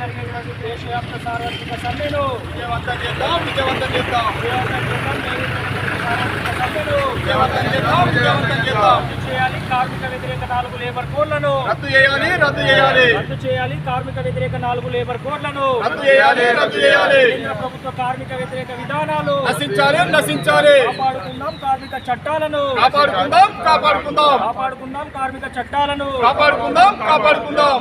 జరిగేటువంటి దేశవ్యాప్త సార్వత్రిక సమ్మెను విజయవంతం చేద్దాం విజయవంతం చేద్దాం. విజయవంతం చేద్దాం. విజయవంతం చేద్దాం. విజయవంతం చేద్దాం రద్దు చేయాలి కార్మిక వ్యతిరేక నాలుగు లేబర్ కోడ్లను. రద్దు చేయాలి రద్దు చేయాలి. రద్దు చేయాలి కార్మిక వ్యతిరేక నాలుగు లేబర్ కోడ్లను. రద్దు చేయాలి రద్దు చేయాలి. కేంద్ర ప్రభుత్వ కార్మిక వ్యతిరేక విధానాలు. నశించాలి నశించాలి. కాపాడుకుందాం కార్మిక చట్టాలను. కాపాడుకుందాం కాపాడుకుందాం. కాపాడుకుందాం కార్మిక చట్టాలను. కాపాడుకుందాం కాపాడుకుందాం.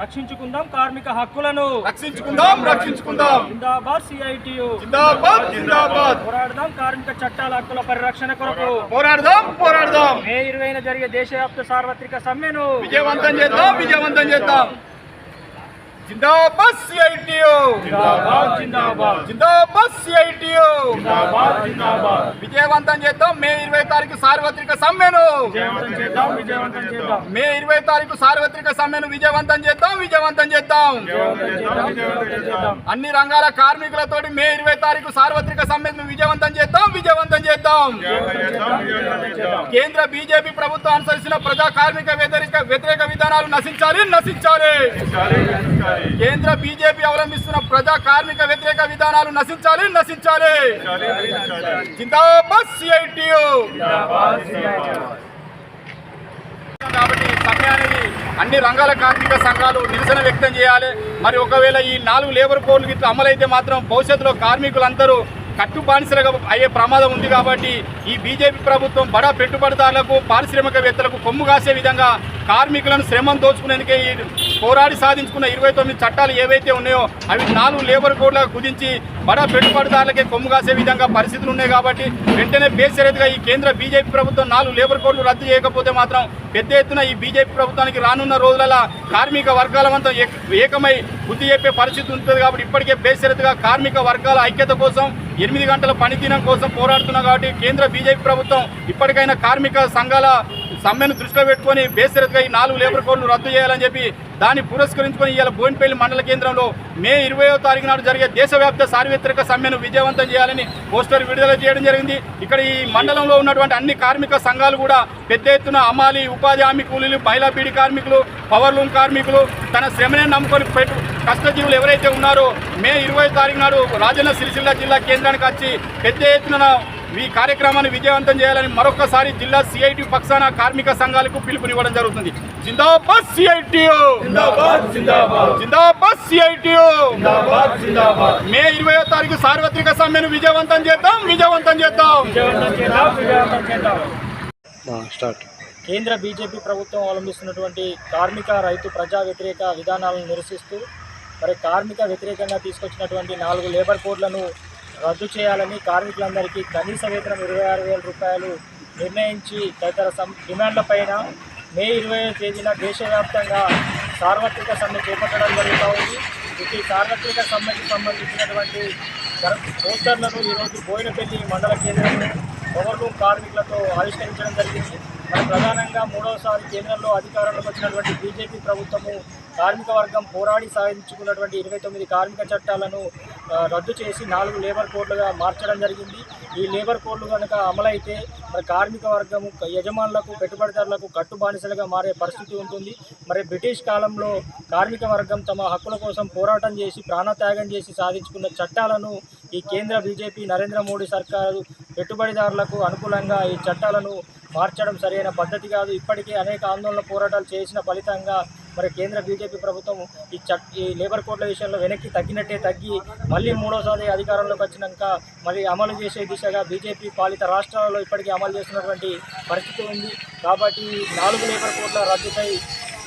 రక్షించుకుందాం కార్మిక హక్కులను. రక్షించుకుందాం రక్షించుకుందాం. జిందాబాద్ సిఐటియు. జిందాబాద్ జిందాబాద్. పోరాడదాం కార్మిక చట్టాల హక్కుల పరిరక్షణ కొరకు. పోరాడదాం పోరాడదాం. మే ఇరవైన జరిగే దేశవ్యాప్త సార్వత్రిక సమ్మెను. విజయవంతం చేద్దాం విజయవంతం చేద్దాం. జిందాబాద్ సిఐటియు జిందాబాద్ జిందాబాద్. జిందాబాద్ సిఐటియు జిందాబాద్ జిందాబాద్. విజయవంతం చేద్దాం మే ఇరవై తారీఖు సార్వత్రిక సమ్మెను. విజయవంతం చేద్దాం విజయవంతం చేద్దాం. మే ఇరవై తారీఖు సార్వత్రిక సమ్మెను విజయవంతం చేద్దాం విజయవంతం చేద్దాం. అన్ని రంగాల కార్మికులతోటి మే ఇరవై తారీఖు సార్వత్రిక సమ్మెను విజయవంతం చేద్దాం విజయవంతం చేద్దాం. కేంద్ర బీజేపీ ప్రభుత్వం అనుసరిస్తున్న ప్రజా కార్మిక వ్యతిరేక వ్యతిరేక విధానాలు నశించాలి నశించాలి. కేంద్ర బీజేపీ అవలంబిస్తున్న ప్రజా కార్మిక వ్యతిరేక విధానాలు నశించాలి నశించాలి. జిందాబాద్ సిఐటియు. కాబట్టి అన్ని రంగాల కార్మిక సంఘాలు నిరసన వ్యక్తం చేయాలి. మరి ఒకవేళ ఈ నాలుగు లేబర్ కోడ్లు ఇట్లా అమలైతే మాత్రం భవిష్యత్తులో కార్మికులందరూ కట్టు బానిసలుగా అయ్యే ప్రమాదం ఉంది కాబట్టి ఈ బీజేపీ ప్రభుత్వం బడా పెట్టుబడిదారులకు పారిశ్రామికవేత్తలకు కొమ్ము కాసే విధంగా కార్మికులను శ్రమం దోచుకునేందుకే ఈ పోరాడి సాధించుకున్న ఇరవై తొమ్మిది చట్టాలు ఏవైతే ఉన్నాయో అవి నాలుగు లేబర్ కోడ్లకు కుదించి బడా పెట్టుబడిదారులకే కొమ్ము కాసే విధంగా పరిస్థితులు ఉన్నాయి కాబట్టి వెంటనే బేసరిగా ఈ కేంద్ర బీజేపీ ప్రభుత్వం నాలుగు లేబర్ కోడ్లు రద్దు చేయకపోతే మాత్రం పెద్ద ఎత్తున ఈ బీజేపీ ప్రభుత్వానికి రానున్న రోజులలో కార్మిక వర్గాలమంతా ఏకమై బుద్ధి చెప్పే పరిస్థితి ఉంటుంది కాబట్టి ఇప్పటికే బేసరిగా కార్మిక వర్గాల ఐక్యత కోసం ఎనిమిది గంటల పనిదినం కోసం పోరాడుతున్నాం కాబట్టి కేంద్ర బీజేపీ ప్రభుత్వం ఇప్పటికైనా కార్మిక సంఘాల సమ్మెను దృష్టిలో పెట్టుకొని బేసరిగా ఈ నాలుగు లేబర్ కోడ్లు రద్దు చేయాలని చెప్పి దాన్ని పురస్కరించుకొని ఇవాళ బోయినపల్లి మండల కేంద్రంలో మే ఇరవయో తారీఖు నాడు జరిగే దేశవ్యాప్త సార్వత్రిక సమ్మెను విజయవంతం చేయాలని పోస్టర్ విడుదల చేయడం జరిగింది. ఇక్కడ ఈ మండలంలో ఉన్నటువంటి అన్ని కార్మిక సంఘాలు కూడా పెద్ద ఎత్తున అమాలి ఉపాధి హామీ కూలీలు మహిళా పీడి కార్మికులు పవర్ లూమ్ కార్మికులు తన శ్రమనే నమ్ముకొని పెట్టు కష్టజీవులు ఎవరైతే ఉన్నారో మే ఇరవై తారీఖు నాడు రాజన్న సిరిసిల్ల జిల్లా కేంద్రానికి వచ్చి పెద్ద ఎత్తున ఈ కార్యక్రమాన్ని విజయవంతం చేయాలని మరొకసారి జిల్లా సిఐటి పక్షాన కార్మిక సంఘాలకు పిలుపునివ్వడం జరుగుతుంది. జిందాబాద్ సిఐటియు జిందాబాద్ జిందాబాద్. జిందాబాద్ సిఐటియు జిందాబాద్ జిందాబాద్. మే ఇరవయో తారీఖు సార్వత్రిక సమ్మెను విజయవంతం చేద్దాం విజయవంతం చేద్దాం. విజయవంతం చేద్దాం విజయవంతం చేద్దాం. కేంద్ర బీజేపీ ప్రభుత్వం అవలంబిస్తున్నటువంటి కార్మిక రైతు ప్రజా వ్యతిరేక విధానాలను నిరసిస్తూ మరి కార్మిక వ్యతిరేకంగా తీసుకొచ్చినటువంటి నాలుగు లేబర్ కోడ్లను రద్దు చేయాలని కార్మికులందరికీ కనీస వేతనం ఇరవై ఆరు వేల రూపాయలు నిర్ణయించి తదితర సం డిమాండ్లపైన మే ఇరవై తేదీన దేశవ్యాప్తంగా సార్వత్రిక సమ్మె చేపట్టడం జరుగుతూ ఉంది. ఇది సార్వత్రిక సమ్మెకి సంబంధించినటువంటి పోస్టర్లను ఈరోజు బోయినపల్లి మండల కేంద్రంలో పవర్ రూమ్ కార్మికులతో ఆవిష్కరించడం జరిగింది. మరి ప్రధానంగా మూడవసారి కేంద్రంలో అధికారంలోకి వచ్చినటువంటి బీజేపీ ప్రభుత్వము కార్మిక వర్గం పోరాడి సాధించుకున్నటువంటి ఇరవై తొమ్మిది కార్మిక చట్టాలను రద్దు చేసి నాలుగు లేబర్ కోడ్లుగా మార్చడం జరిగింది. ఈ లేబర్ కోడ్లు కనుక అమలైతే మరి కార్మిక వర్గము యజమానులకు పెట్టుబడిదారులకు కట్టుబానిసలుగా మారే పరిస్థితి ఉంటుంది. మరి బ్రిటిష్ కాలంలో కార్మిక వర్గం తమ హక్కుల కోసం పోరాటం చేసి ప్రాణత్యాగం చేసి సాధించుకున్న చట్టాలను ఈ కేంద్ర బీజేపీ నరేంద్ర మోడీ సర్కారు పెట్టుబడిదారులకు అనుకూలంగా ఈ చట్టాలను మార్చడం సరైన పద్ధతి కాదు. ఇప్పటికే అనేక ఆందోళన పోరాటాలు చేసిన ఫలితంగా మరి కేంద్ర బీజేపీ ప్రభుత్వం ఈ చట్ ఈ లేబర్ కోడ్ల విషయంలో వెనక్కి తగ్గినట్టే తగ్గి మళ్ళీ మూడోసారి అధికారంలోకి వచ్చినాక మళ్ళీ అమలు చేసే దిశగా బీజేపీ పాలిత రాష్ట్రాలలో ఇప్పటికీ అమలు చేస్తున్నటువంటి పరిస్థితి ఉంది. కాబట్టి నాలుగు లేబర్ కోడ్ల రద్దుపై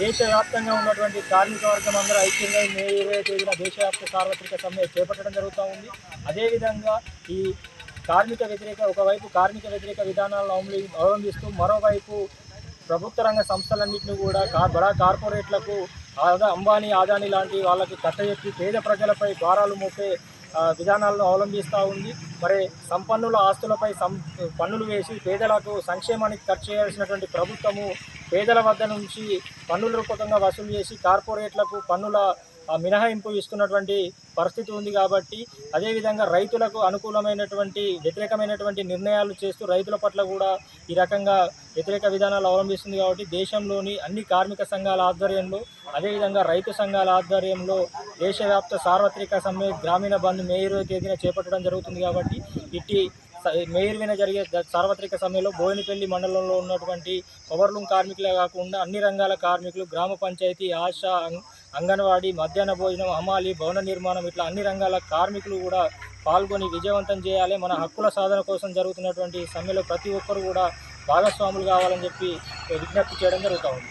దేశవ్యాప్తంగా ఉన్నటువంటి కార్మిక వర్గం అందరూ ఐక్యంగా మే ఇరవై తేదీన దేశవ్యాప్త సార్వత్రిక సమ్మె చేపట్టడం జరుగుతూ ఉంది. అదేవిధంగా ఈ కార్మిక వ్యతిరేక ఒకవైపు కార్మిక వ్యతిరేక విధానాలను అవలంబిస్తూ మరోవైపు ప్రభుత్వ రంగ సంస్థలన్నింటినీ కూడా కార్ బడా కార్పొరేట్లకు ఆదా అంబానీ ఆదాని లాంటి వాళ్ళకి కట్టజెప్పి పేద ప్రజలపై భారాలు మోపే విధానాలను అవలంబిస్తూ ఉంది. మరి సంపన్నుల ఆస్తులపై సం పన్నులు వేసి పేదలకు సంక్షేమానికి ఖర్చు చేయాల్సినటువంటి ప్రభుత్వము పేదల వద్ద నుంచి పన్నుల రూపకంగా వసూలు చేసి కార్పొరేట్లకు పన్నుల మినహాయింపు ఇస్తున్నటువంటి పరిస్థితి ఉంది కాబట్టి అదేవిధంగా రైతులకు అనుకూలమైనటువంటి వ్యతిరేకమైనటువంటి నిర్ణయాలు చేస్తూ రైతుల పట్ల కూడా ఈ రకంగా వ్యతిరేక విధానాలు అవలంబిస్తుంది కాబట్టి దేశంలోని అన్ని కార్మిక సంఘాల ఆధ్వర్యంలో అదేవిధంగా రైతు సంఘాల ఆధ్వర్యంలో దేశవ్యాప్త సార్వత్రిక సమ్మె గ్రామీణ బంద్ మే ఇరవై తేదీన చేపట్టడం జరుగుతుంది కాబట్టి ఇట్టి మేయర్ మీద జరిగే సార్వత్రిక సమ్మెలో బోయినపల్లి మండలంలో ఉన్నటువంటి పవర్లూమ్ కార్మికులే కాకుండా అన్ని రంగాల కార్మికులు గ్రామ పంచాయతీ ఆశా అంగన్వాడీ మధ్యాహ్న భోజనం హమాలి భవన నిర్మాణం ఇట్లా అన్ని రంగాల కార్మికులు కూడా పాల్గొని విజయవంతం చేయాలి. మన హక్కుల సాధన కోసం జరుగుతున్నటువంటి సమ్మెలో ప్రతి ఒక్కరు కూడా భాగస్వాములు కావాలని చెప్పి విజ్ఞప్తి చేయడం జరుగుతూ ఉంది.